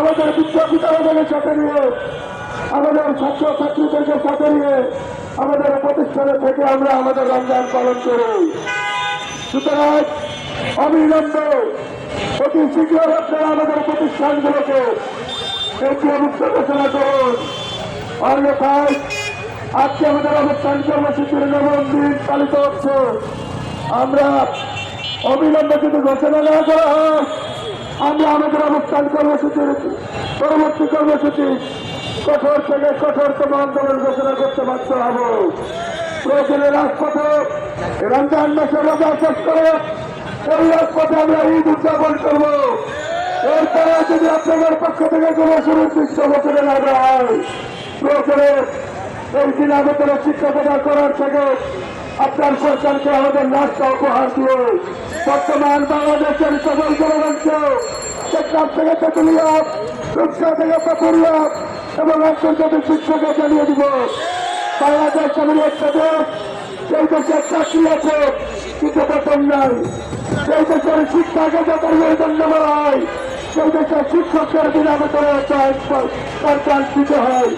আমাদের বিশ্ববিদ্যালয়কে সাথে নিয়ে, আমাদের ছাত্র ছাত্রীদেরকে সাথে নিয়ে, আমাদের প্রতিষ্ঠানে থেকে আমরা আমাদের রমজান পালন করি। সুতরাং অবিলম্বে অতি শীঘ্র আপনারা আমাদের প্রতিষ্ঠানগুলোকে এটিএমুক্ত ঘোষণা করুন। অন্যথায় আজকে আমাদের অবস্থান কর্মসূচির নবম দিন পালিত হচ্ছে। আমরা অবিলম্বে যদি ঘোষণা না করা হয় আমরা আমাদের অবস্থান কর্মসূচির পরবর্তী কর্মসূচি কঠোর থেকে কঠোরতম আন্দোলন ঘোষণা করতে বাধ্য হব। প্রয়োজনে রাজপথে রমজান মাসে রোজা শেষ করে ওই রাজপথে আমরা ঈদ উদযাপন করব। এরপরে যদি আপনাদের পক্ষ থেকে কোনো সুনির্দিষ্ট ঘোষণা না হয়, প্রয়োজনে এই দিন আমাদের শিক্ষকতা করার থেকে আপনার সরকারকে আমাদের রাষ্ট্র উপহার দিয়ে বর্তমান বাংলাদেশের সকল জনগণকে সেখান থেকে তেতুলিয়া রূপসা থেকে পাপুরিয়া এবং আন্তর্জাতিক বিশ্বকে জানিয়ে দিব। বাংলাদেশ একটা দেশ সেই দেশের চাকরি আছে, কিন্তু বেতন নাই। সেই দেশের শিক্ষাকে যত জন্য বলা হয়, সেই দেশের শিক্ষকের বিনা বেতনে সরকার দিতে হয়।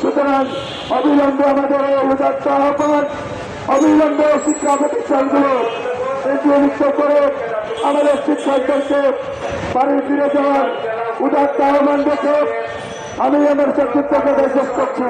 সুতরাং অবিলম্বে আমাদের এই উদাত্ত আহ্বান, অবিলম্বে শিক্ষা প্রতিষ্ঠানগুলো এগুলিত করে আমাদের শিক্ষকদেরকে বাড়ি ফিরে যাওয়ার উদার আহ্বান দেখে আমি আমার সত্যকে শেষ করছি।